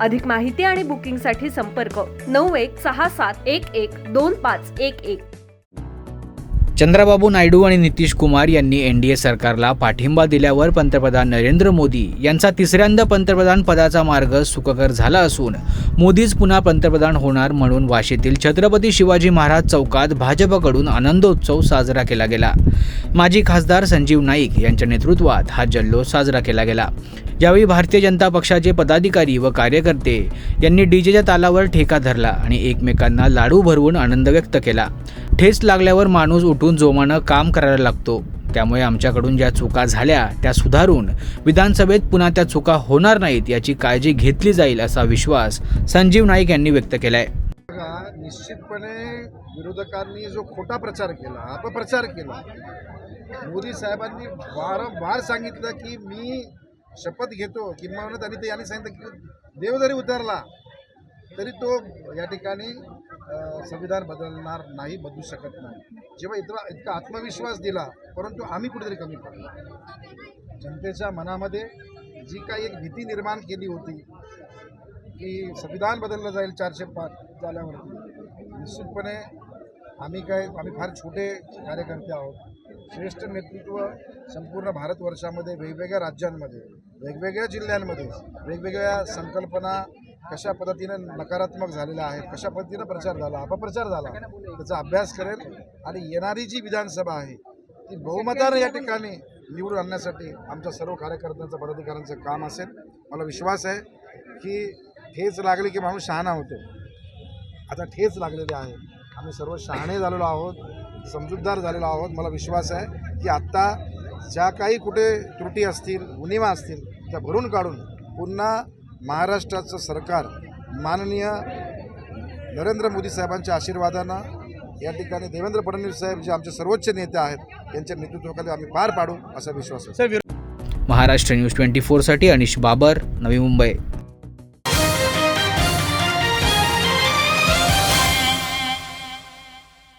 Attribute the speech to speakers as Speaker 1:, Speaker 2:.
Speaker 1: अधिक माहिती आणि बुकिंगसाठी संपर्क नऊ एक सहा सात एक एक दोन पाच एक एक.
Speaker 2: चंद्राबाबू नायडू आणि नितीश कुमार यांनी एन डी ए सरकारला पाठिंबा दिल्यावर पंतप्रधान नरेंद्र मोदी यांचा तिसऱ्यांदा पंतप्रधान पदाचा मार्ग सुखकर झाला असून मोदीच पुन्हा पंतप्रधान होणार म्हणून वाशीतील छत्रपती शिवाजी महाराज चौकात भाजपकडून आनंदोत्सव साजरा केला गेला. माजी खासदार संजीव नाईक यांच्या नेतृत्वात हा जल्लोष साजरा केला गेला. यावेळी भारतीय जनता पक्षाचे पदाधिकारी व कार्यकर्ते यांनी डीजेच्या तालावर ठेका धरला आणि एकमेकांना लाडू भरवून आनंद व्यक्त केला. ठेस लागल्यावर माणूस उठून जोमानं काम करायला लागतो. त्यामुळे आमच्याकडून ज्या चुका झाल्या त्या सुधारून विधानसभेत पुन्हा त्या चुका होणार नाहीत याची काळजी घेतली जाईल असा विश्वास संजीव नाईक यांनी व्यक्त केलाय.
Speaker 3: बघा, निश्चितपणे विरोधकांनी जो खोटा प्रचार केला अपप्रचार केला मोदी साहेबांनी वारंवार सांगितलं की मी शपथ घेतो किंवा त्यांनी ते यांनी सांगितलं की देव जरी उतरला तरी तो या ठिकाणी संविधान बदलणार नाही बदलू शकत नाही. जेव्हा इतका इतका आत्मविश्वास दिला परंतु आम्ही कुठेतरी कमी पडलो. जनतेच्या मनामध्ये जी काही एक भीती निर्माण केली होती की संविधान बदललं जाईल चारशे पाच झाल्यावरती निश्चितपणे आम्ही काय आम्ही फार छोटे कार्यकर्ते आहोत. श्रेष्ठ नेतृत्व संपूर्ण भारतवर्षामध्ये वेगवेगळ्या राज्यांमध्ये वेगवेगळ्या जिल्ह्यांमध्ये वेगवेगळ्या संकल्पना कशा पद्धतीनं नकारात्मक झालेल्या आहेत कशा पद्धतीनं प्रचार झाला अपप्रचार झाला त्याचा अभ्यास करेल आणि येणारी जी विधानसभा आहे ती बहुमतानं या ठिकाणी निवडून आणण्यासाठी आमच्या सर्व कार्यकर्त्यांचं पदाधिकाऱ्यांचं काम असेल. मला विश्वास आहे की ठेच लागली की माणूस शहाणा होतो. आता ठेच लागलेली आहे. आम्ही सर्व शहाणे झालेलो आहोत समजूतदार झालेलो आहोत. मला विश्वास आहे की आत्ता ज्या काही कुठे त्रुटी असतील उणिवा असतील त्या भरून काढून पुन्हा महाराष्ट्राचं सरकार माननीय नरेंद्र मोदी साहेबांच्या आशीर्वादानं या ठिकाणी देवेंद्र फडणवीस साहेब जे आमचे सर्वोच्च नेते आहेत त्यांच्या नेतृत्वाखाली आम्ही पार पाडू असा विश्वास आहे.
Speaker 2: महाराष्ट्र न्यूज ट्वेंटी फोरसाठी अनिश बाबर नवी मुंबई.